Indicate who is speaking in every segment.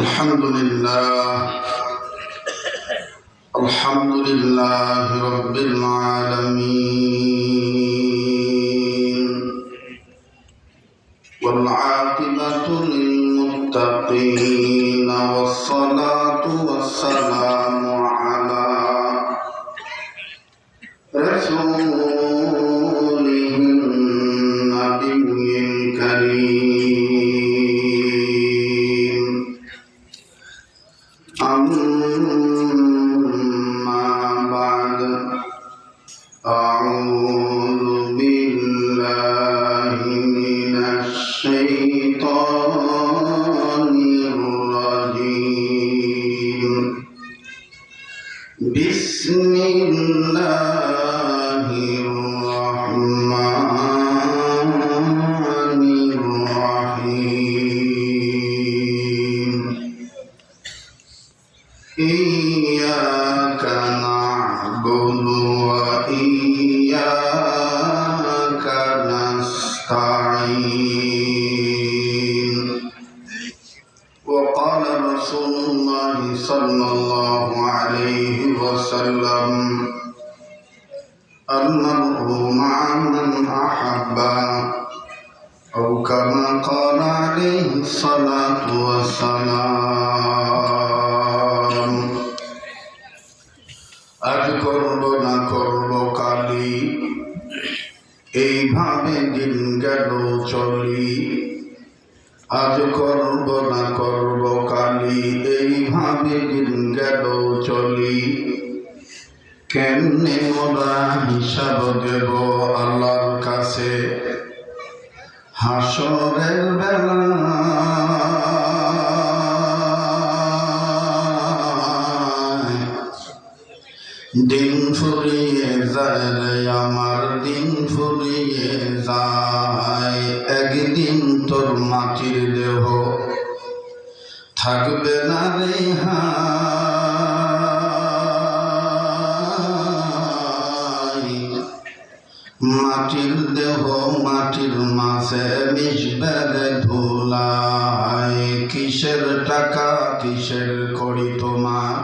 Speaker 1: الحمد لله الحمد لله رب العالمين والعاقبة للمتقين والصلاة والسلام على رسوله النبي الكريم. المرء مع من أحب أو كما قال عليه الصلاة والسلام. কেমনে মোরা হিসাব দেব আল্লাহর কাছে? হাসরের বেলা দিন ফুরিয়ে যায় আমার দিন ফুরিয়ে যায়। একদিন তোর মাটির দেহ থাকবে না রে হায়। মাটির দেহ মাটির মাঝে মিশবে রে ধুলায় কিসের টাকা কিসের করি তোমার?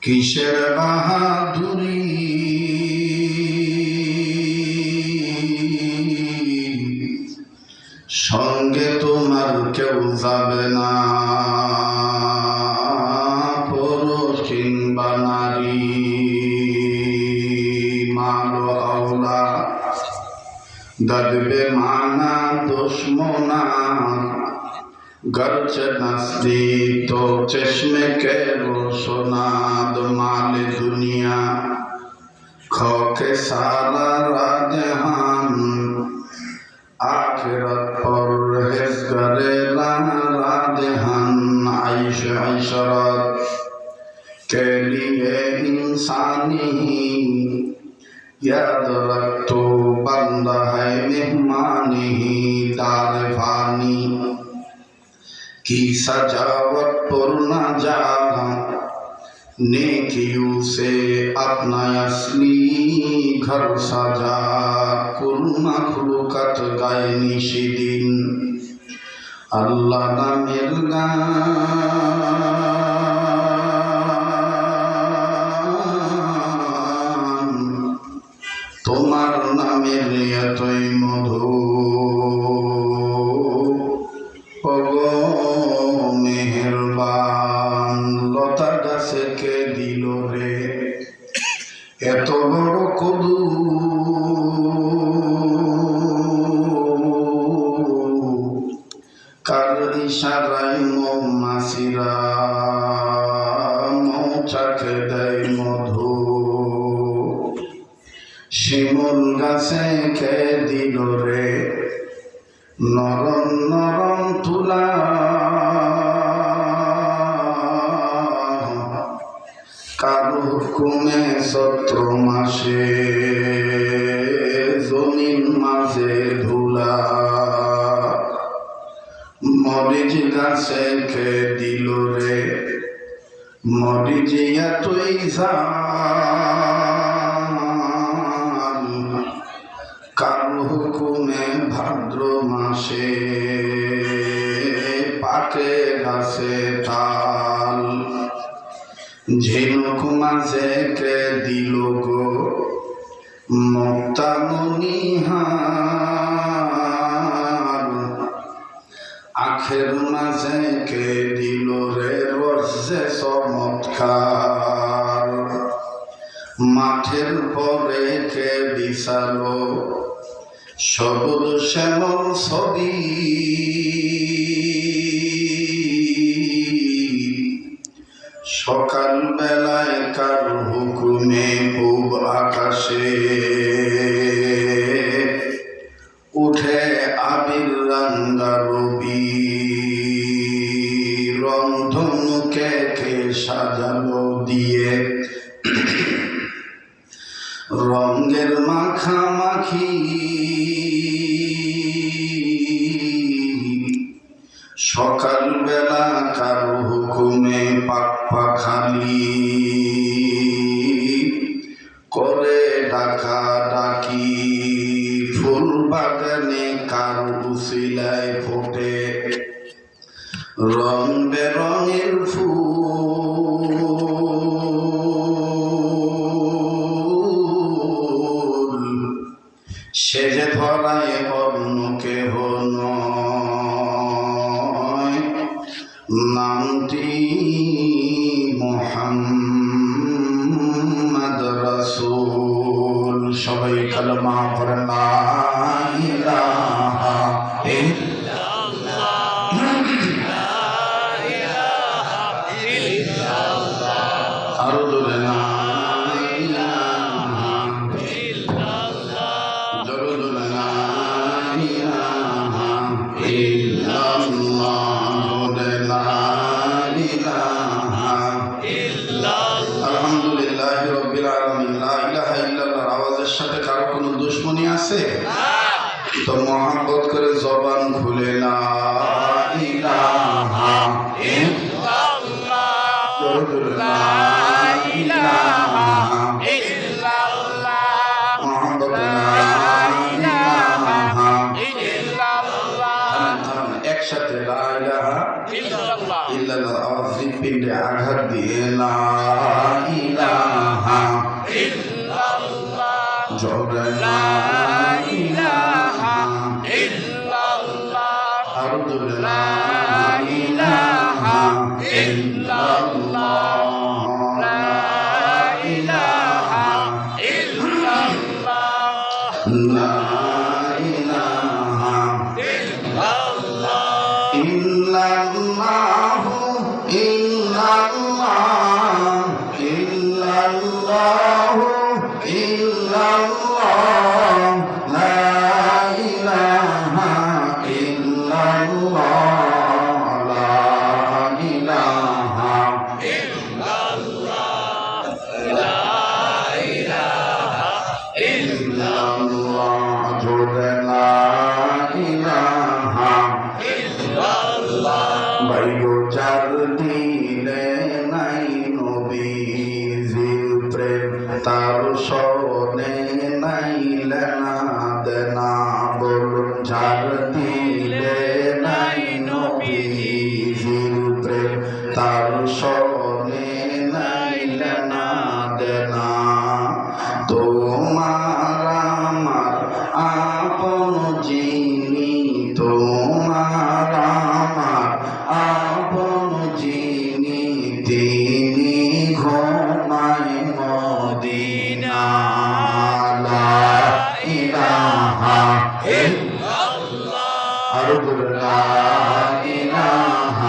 Speaker 1: কিসের বাহাদুরি? সঙ্গে তোমার কেউ যাবে না। बेमाना दुश्मना गर्च नस्ती तो चश्मे के रोशनाद माल दुनिया खो के सारा राजहान आखिरत पर रहस करे राजहान आयुष आशरत के लिए इंसानी याद रख तो की सजावट पर न जाना नेकियों से अपना असली घर सजा कुलना खुलुकत गाय निशिदिन আল্লাহ নামের গান তোমার নামের এতই সত্র মাসে জমিন মাঝে ধুলা। মরিচ গাছে কে দিল রে? মরিচ এতই ঝাল। ঝিনুক মাঝেতে দিল গো মমতামনি আখের মাঝে কে দিল রে রসে চমৎকার। মাঠের পরে কে বিশাল, সবুজ শ্যামল ছবি। সকাল বেলায় তার হুকুমে খুব আকাশে সকালবেলা কারও হুকুমে পাক পাখালি করে ডাকা ডাকি ফুল বাগানে কারও সিলাই ফোটে। রং আছে? তো মহাব্বত করে জবান أشهد لا إله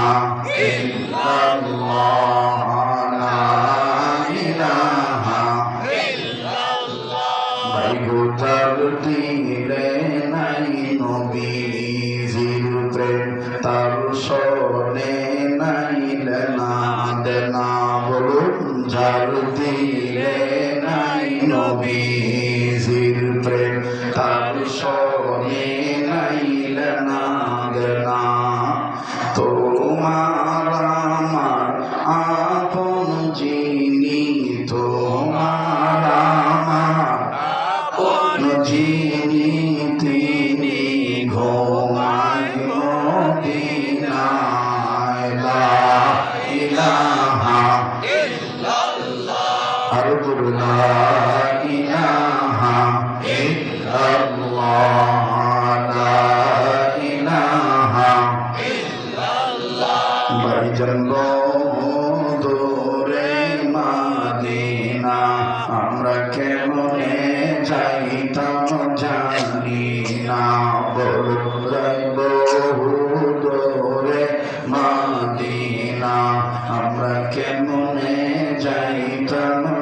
Speaker 1: إلا الله لا إله إلا الله بيوتر تيلي ناي نبي زير بريم ترشوني ناي لنا دنا بلون جار تيلي ناي نبي زير بريم ترشوني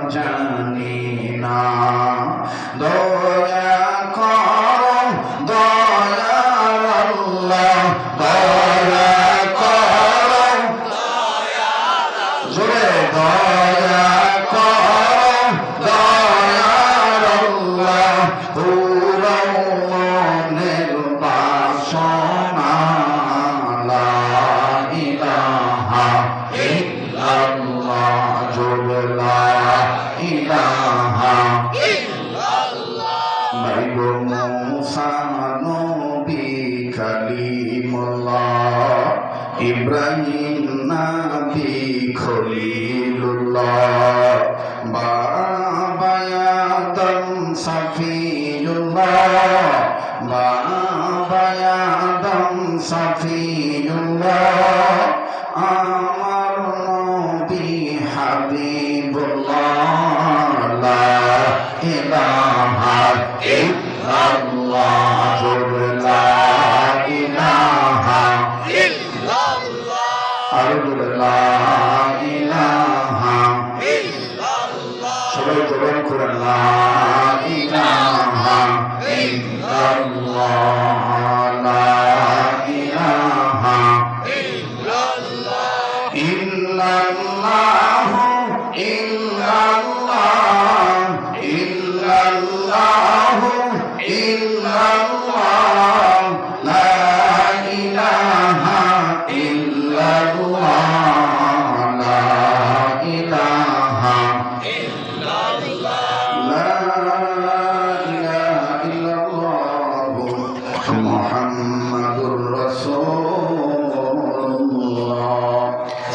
Speaker 1: জানি না رسول الله إله نبي موسى نبي كليم الله إبراهيم نبي خليل الله بابا يا صفي الله মোহাম্মদুর রাসূলুল্লাহ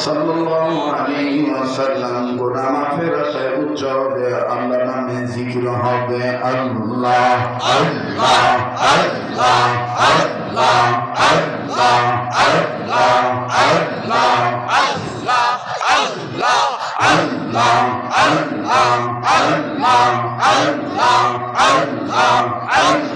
Speaker 1: সাল্লাল্লাহু আলাইহি ওয়াসাল্লাম গোনা মাফের আশায় উচ্চ হবে আল্লাহ নামে জিকির হবে আল্লাহ আল্লাহ আল্লাহ আল্লাহ আল্লাহ আল্লাহ আল্লাহ আল্লাহ আল্লাহ আল্লাহ আল্লাহ আল্লাহ আল্লাহ আল্লাহ আল্লাহ